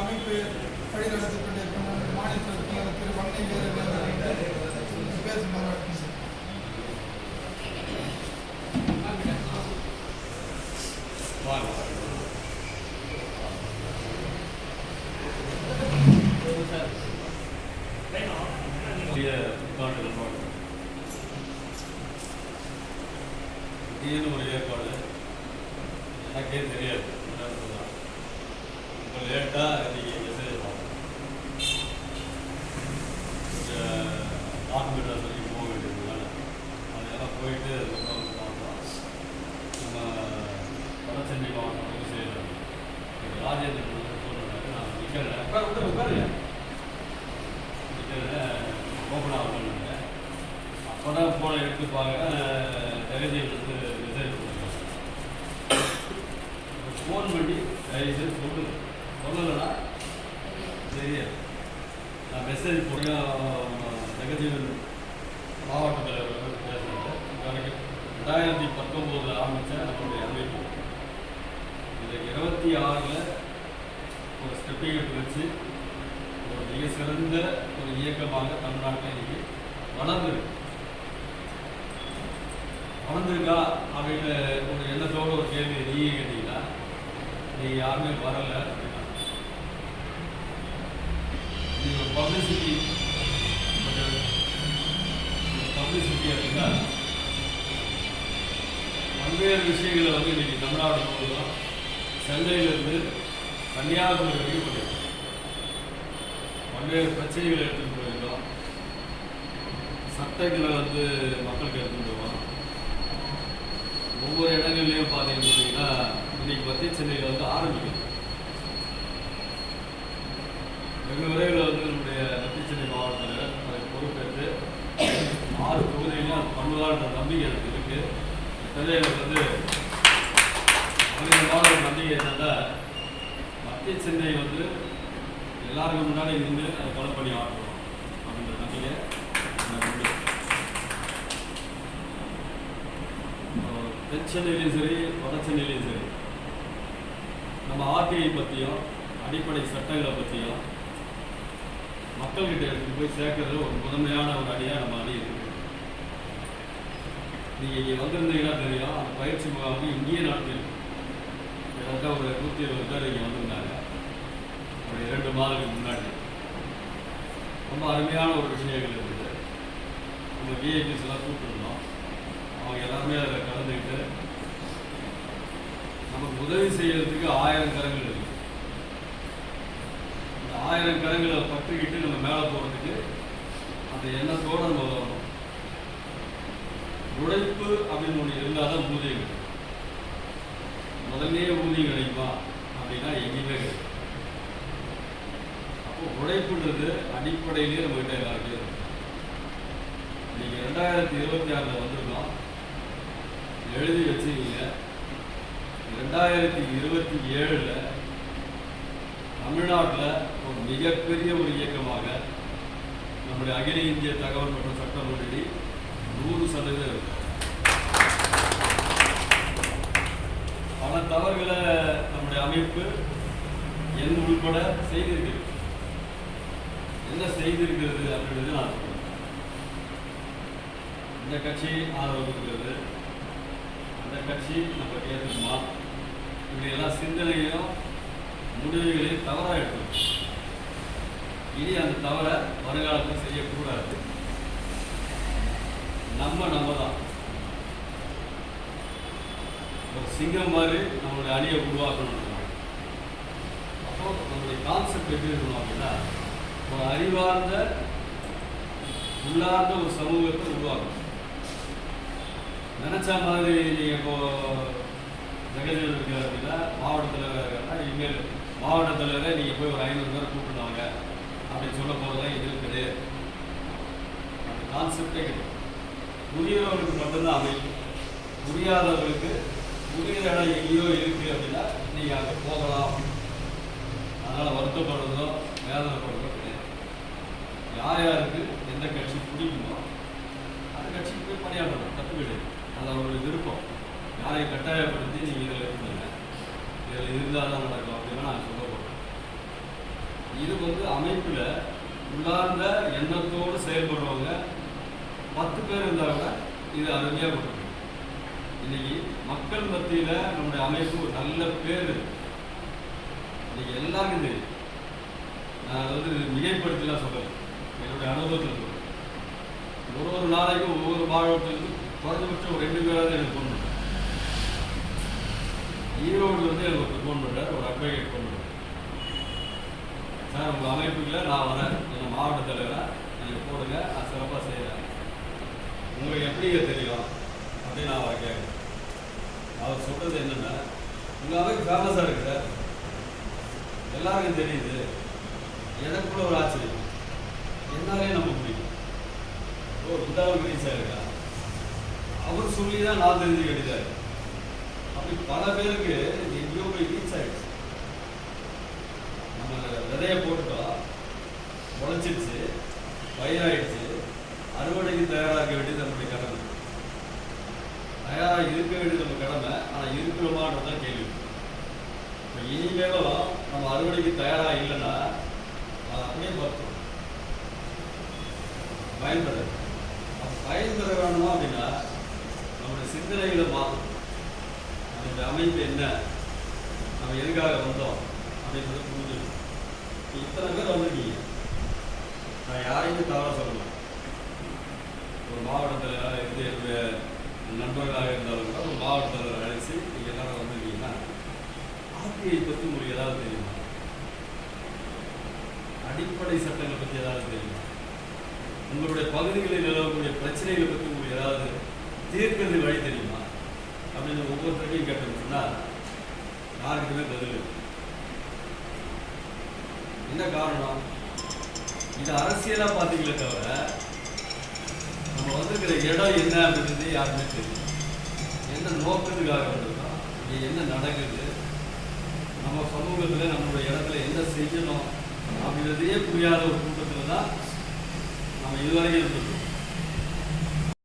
அமைப்பு வழி நடத்தி கொண்டிருக்கும் நமது திரு வண்ணை வீரர் பேசுமாறு ஏற்பாடு. எனக்கே தெரியாது. லேட்டாக இன்னைக்கு மெசேஜ் பார்த்தேன் ஹாஸ்பிட்டல் சொல்லி போக வேண்டியதுனால அதெல்லாம் போயிட்டு அதுக்கப்புறம் பார்த்தோம் நம்ம வடசென்னை மாவட்டம் வந்து ராஜேந்திரன் நான் நிற்கிறேன் உட்காரு உட்காரு உட்காருங்க. ஓப்பன் ஆகணுங்க அப்போ தான் ஃபோனை எடுத்து வந்து மெசேஜ் பண்ணுறாங்க ஃபோன் பண்ணி தயவுசெய்து சொல்லு சொல்லலடா. தெரியாது நான் மெசேஜ் போடியும் நெகஜீவன் மாவட்ட தலைவர் பேசுகிறேன் எனக்கு ரெண்டாயிரத்தி பத்தொம்போதில் ஆரம்பித்த நம்மளுடைய அமைப்பு இன்றைக்கு இருபத்தி ஆறில் ஒரு ஸ்டெப்பிங் வச்சு ஒரு மிக சிறந்த ஒரு இயக்கமாக தமிழ்நாட்டில் இன்னைக்கு வளர்ந்துருக்கு. வளர்ந்துருக்கா அப்படின்னு ஒரு எண்ணத்தோட ஒரு கேள்வி நீங்க கேட்டீங்கன்னா நீங்கள் யாருமே வரலை அப்படின்னா நீங்கள் ஒரு பப்ளிசிட்டி பப்ளிசிட்டி அப்படின்னா பல்வேறு விஷயங்களை வந்து இன்னைக்கு தமிழ்நாடு முழுவதும் சென்னையிலிருந்து கன்னியாகுமரி வரைக்கும் போயிருக்கோம் பல்வேறு பிரச்சனைகளை எடுத்துகிட்டு போயிருக்கோம் சட்டங்களை வந்து மக்களுக்கு எடுத்துகிட்டு போவோம் ஒவ்வொரு இடங்கள்லையும் பார்த்தீங்கன்னா இன்னைக்கு மத்திய சென்னையில் வந்து ஆரம்பிக்கும் வெகு விரைவில் வந்து நம்முடைய மத்திய சென்னை மாவட்டத்தில் அதை பொறுப்பேற்று ஆறு தொகுதியிலும் நம்பிக்கை எனக்கு இருக்கு. சென்னையில் வந்து அவங்களுக்கு ஒரு நம்பிக்கை என்னன்னா மத்திய சென்னை வந்து எல்லாருக்கும் முன்னாடி நின்று அதை கொலை பண்ணி ஆடணும் அப்படின்ற நம்பிக்கை எனக்கு தென் சென்னையிலையும் சரி வட சென்னையிலையும் சரி நம்ம ஆர்டிஐ பற்றியும் அடிப்படை சட்டங்களை பற்றியும் மக்கள்கிட்ட எடுத்துகிட்டு போய் சேர்க்கறது ஒரு முதன்மையான ஒரு அடியாக நம்ம அணி இருக்குது நீங்கள் இங்கே வந்திருந்தீங்கன்னா தெரியும் அந்த பயிற்சி முகாம் இங்கேயே நடத்திருக்கோம் கிட்டத்தட்ட ஒரு நூற்றி இருபது பேர் இங்கே வந்திருந்தாங்க. ஒரு இரண்டு மாதத்துக்கு முன்னாடி. ரொம்ப அருமையான ஒரு விஷயங்கள் இருந்தது. நம்ம விஐபிஸ் எல்லாம் கூப்பிட்டுருந்தோம். அவங்க எல்லாருமே அதில் கலந்துக்கிட்டு நமக்கு உதவி செய்யறதுக்கு ஆயிரம் கரங்கள் இருக்கு. அந்த ஆயிரம் கரங்களை பற்றிக்கிட்டு நம்ம மேலே போகிறதுக்கு அந்த எண்ணத்தோடு நம்ம வரணும் உழைப்பு அப்படின்னு ஒன்று இருந்தால் தான் ஊதியம் கிடைக்கும். முதல்லே ஊதியம் கிடைக்குமா? அப்படின்னா எங்கேயுமே கிடைக்கும் அப்போ உழைப்புன்றது அடிப்படையிலேயே நம்மகிட்ட எல்லாருமே நீங்கள் ரெண்டாயிரத்தி இருபத்தி ஆறில் வந்திருக்கோம். எழுதி வச்சுக்கீங்க ரெண்டாயிரத்தி இருபத்தி ஏழில் தமிழ்நாட்டில் ஒரு மிகப்பெரிய ஒரு இயக்கமாக நம்முடைய அகில இந்திய தகவல் மற்றும் சட்டமன்றி நூறு சதவீதம் இருக்கு. பல தவறுகளை நம்முடைய அமைப்பு என் உள்பட செய்திருக்கிறது. என்ன செய்திருக்கிறது அப்படின்றது நான் இந்த கட்சி ஆதரவு இருக்கிறது அந்த கட்சி நம்ம கேட்கணுமா இப்படி எல்லா சிந்தனையும் முடிவுகளையும் தவறாக எடுக்கணும் இனி அந்த தவறை வருங்காலத்தில் செய்யக்கூடாது. நம்ம நம்ம தான் ஒரு சிங்கம் மாதிரி நம்மளுடைய அணியை உருவாக்கணும் அப்போ நம்மளுடைய கான்செப்ட் எப்படி இருக்கணும் அப்படின்னா ஒரு அறிவார்ந்த உள்ளார்ந்த ஒரு சமூகத்தை உருவாக்கணும். நினச்ச மாதிரி நீங்கள் இப்போ ஜெகஜீவன் இருக்கார் அப்படின்னா மாவட்ட தலைவராக இனிமேல் மாவட்ட தலைவரை நீங்கள் போய் ஒரு ஐநூறு பேரை கூப்பிட்டு வாங்க. அப்படின்னு சொல்ல போகிறதா இது. கிடையாது அந்த கான்செப்டே கிடையாது. புரியவர்களுக்கு மட்டும்தான் அமைக்கும் புரியாதவர்களுக்கு புரியுற இடம் எங்கேயோ இருக்குது அப்படின்னா நீங்கள் அங்கே போகலாம். அதனால் வருத்தப்படுறதோ வேதனைப்படுறதோ கிடையாது. யார் யாருக்கு எந்த கட்சி பிடிக்குமோ அந்த கட்சிக்கு போய் பணியாற்றணும். தப்பு கிடையாது. அது அவருடைய விருப்பம். யாரை கட்டாயப்படுத்தி நீங்கள் இதில் இருந்தீங்க இதில் இருந்தால் தான் நடக்கும் அப்படின்னு நான் சொல்ல போகிறேன் இது வந்து அமைப்பில் உள்ளார்ந்த எண்ணத்தோடு செயல்படுறவங்க பத்து பேர் இருந்தால் கூட இது அருமையாக கொடுக்கும். இன்னைக்கு மக்கள் மத்தியில் நம்முடைய அமைப்பு ஒரு நல்ல பேர். இன்னைக்கு எல்லாருக்கும் தெரியும். நான் அதை வந்து மிகைப்படுத்திலாம் சொல்கிறேன் என்னுடைய அனுபவத்தில் சொல்கிறேன் ஒரு ஒரு நாளைக்கும் ஒவ்வொரு மாவட்டத்துக்கும் குறைஞ்சபட்சம் ஒரு ரெண்டு பேராவது எனக்கு ஃபோன் பண்ணுறேன் ஈரோடு வந்து எனக்கு ஒரு ஃபோன் பண்ணுறார் ஒரு அட்வொகேட் ஃபோன் பண்ணுறாரு சார் உங்கள் அமைப்புக்குள்ளே நான் வரேன். எங்கள் மாவட்ட தலைவராக நீங்கள் போடுங்க. அது சிறப்பாக செய்கிறேன் உங்களுக்கு எப்படிங்க தெரியும்? அப்படின்னு நான் அவரை கேட்குறேன். அவர் சொல்கிறது என்னென்னா உங்கள் அமைப்பு ஃபேமஸாக இருக்குது சார் எல்லாருக்கும் தெரியுது எனக்குள்ள ஒரு ஆச்சரியம். என்னாலே நம்ம பிடிக்கும் ஓ இந்த அளவுக்கு ரீச் இருக்கா? அவர் சொல்லி தான் நான் தெரிஞ்சு கிடைச்சாரு அப்படி பல பேருக்கு எங்கேயோ போய் ரீச் ஆயிடுச்சு. நம்ம விதைய போட்டு முளைச்சிருச்சு பயிராயிடுச்சு அறுவடைக்கு தயாராக வேண்டியது நம்முடைய கடமை தயாராக இருக்க வேண்டியது நம்ம கடமை ஆனால் இருக்கிறோமான்றது தான் கேள்வி கேவலம் நம்ம அறுவடைக்கு தயாராக இல்லைன்னா அது அப்படியே பார்த்தோம் பயன்பெற பயன்பெற வேணுமா அப்படின்னா நம்முடைய சிந்தனைகளை மாற்றணும் நம்மளுடைய அமைப்பு என்ன? நம்ம எதுக்காக வந்தோம்? அப்படின்றத புரிஞ்சுக்கணும். இத்தனை பேர் வந்திருக்கீங்க. நான் யாரையுமே தவற சொல்லலாம் ஒரு மாவட்டத்தில் இருந்து என்னுடைய நண்பர்களாக இருந்தாலும் கூட ஒரு மாவட்டத்தில் தலைவர் அழைச்சி நீங்கள் எல்லாரும் வந்திருக்கீங்கன்னா ஆர்டிஐ பற்றி உங்களுக்கு ஏதாவது தெரியுமா? அடிப்படை சட்டங்களை பற்றி ஏதாவது தெரியுமா? உங்களுடைய பகுதிகளில் நிலவக்கூடிய பிரச்சனைகளை பற்றி உங்களுக்கு ஏதாவது தீர்க்கிறது வழி தெரியுமா? அப்படின்னு ஒவ்வொருத்தருக்கையும் கேட்டோம்னா யாருக்குமே பதில் என்ன காரணம்? இது அரசியலாக பார்த்தீங்களே தவிர நம்ம வந்திருக்கிற இடம் என்ன அப்படின்றது யாருமே தெரியும் என்ன நோக்கத்துக்காக வந்திருக்கோம்? இங்கே என்ன நடக்குது? நம்ம சமூகத்தில் நம்மளுடைய இடத்துல என்ன செய்யணும் அப்படின்றதையே புரியாத ஒரு கூட்டத்தில் தான் நம்ம இதுவரைக்கும் இருந்திருக்கோம்.